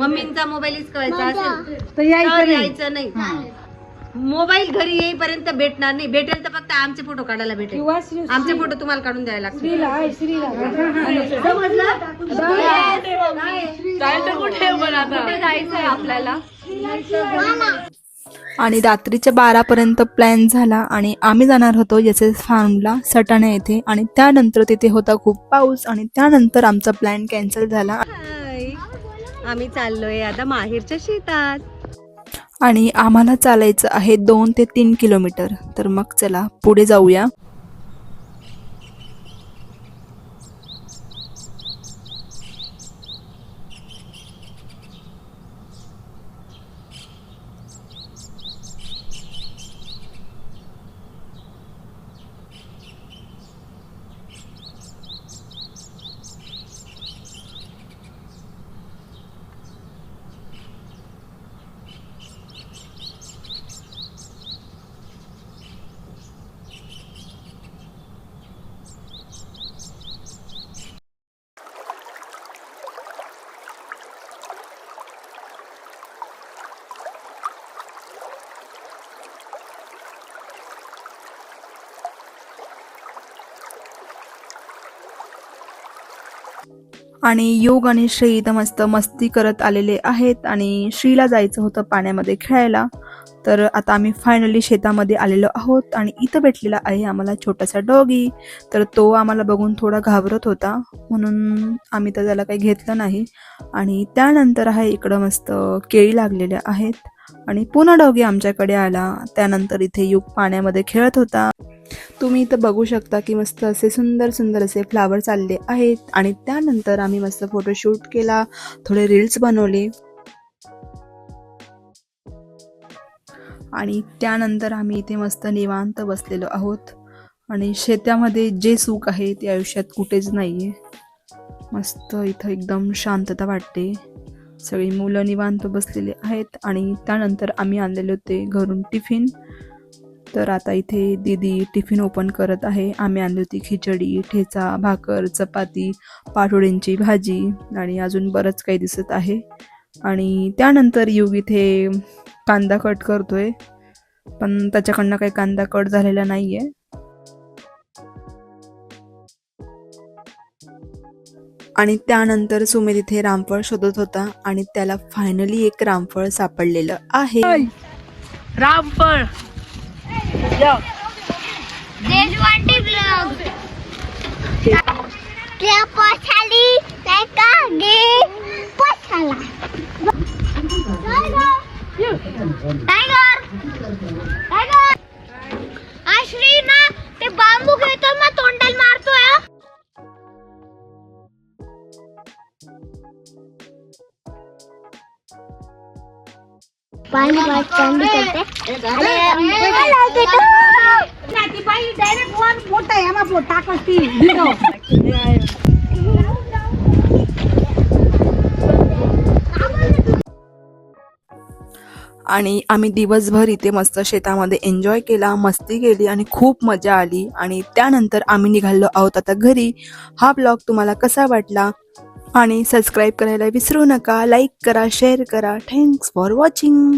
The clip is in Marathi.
मम्मींचा मोबाईल हिसकावायचा असेल तर तर यायचं नाही. यायचं नाही. मोबाईल घरी येईपर्यंत भेटणार नाही. भेटेल तर फक्त आमचे फोटो काढायला भेटेल. किंवा श्री आमचे फोटो तुम्हाला काढून द्यायला लागतील. श्रीला आहे, श्रीला आणि रात्रीच्या बारापर्यंत प्लॅन झाला आणि आम्ही जाणार होतो याचे फार्मला सटाणा येथे. आणि त्यानंतर तिथे होता खूप पाऊस आणि त्यानंतर आमचा प्लॅन कॅन्सल झाला. आम्ही चाललोय आता माहेरच्या शेतात. आणि आम्हाला चालायचं आहे दोन ते तीन किलोमीटर. तर मग चला पुढे जाऊया. आणि योग आणि श्री इथं मस्त मस्ती करत आलेले आहेत आणि श्रीला जायचं होतं पाण्यामध्ये खेळायला. तर आता आम्ही फायनली शेतामध्ये आलेलो आहोत आणि इथं भेटलेला आहे आम्हाला छोटासा डॉगी तर तो आम्हाला बघून थोडा घाबरत होता. म्हणून आम्ही तर त्याला काही घेतलं नाही. आणि त्यानंतर आहे इकडं मस्त केळी लागलेल्या आहेत. आणि पुन्हा डॉगी आमच्याकडे आला. त्यानंतर इथे युग पाण्यामध्ये खेळत होता. तुम्ही इथं बघू शकता की मस्त असे सुंदर सुंदर असे फ्लावर चालले आहेत. आणि त्यानंतर आम्ही मस्त फोटोशूट केला थोडे रील्स बनवले. आणि त्यानंतर आम्ही इथे मस्त निवांत बसलेलो आहोत. आणि शेतामध्ये जे सुख आहे ते आयुष्यात कुठेच नाही आहे मस्त इथं एकदम शांतता वाटते. सगळी मुलं निवांत बसलेले आहेत. आणि त्यानंतर आम्ही आणलेले होते घरून टिफिन तर आता इथे दीदी टिफिन ओपन करत आहे. आम्ही आणली होती खिचडी ठेचा भाकर चपाती पाटोळींची भाजी आणि अजून बरंच काही दिसत आहे. आणि त्यानंतर युग इथे कांदा कट करतोय. पण त्याच्याकडनं काही कांदा कट झालेला नाहीये. आणि त्यानंतर सुमित इथे रामफळ शोधत होता आणि त्याला फायनली एक रामफळ सापडलेलं आहे. रामफळ! There's one vlog. Kya pochali? Teka ge pochala. Tiger. Tiger. Tiger. आम्हा पोट टाकती व्हिडिओ आणि आम्ही दिवसभर इथे मस्त शेतामध्ये एन्जॉय केला मस्ती केली आणि खूप मजा आली. आणि त्यानंतर आम्ही निघालो आहोत आता घरी. हा ब्लॉग तुम्हाला कसा वाटला? आणि सबस्क्राईब करायला विसरू नका. लाईक करा शेअर करा. Thanks for watching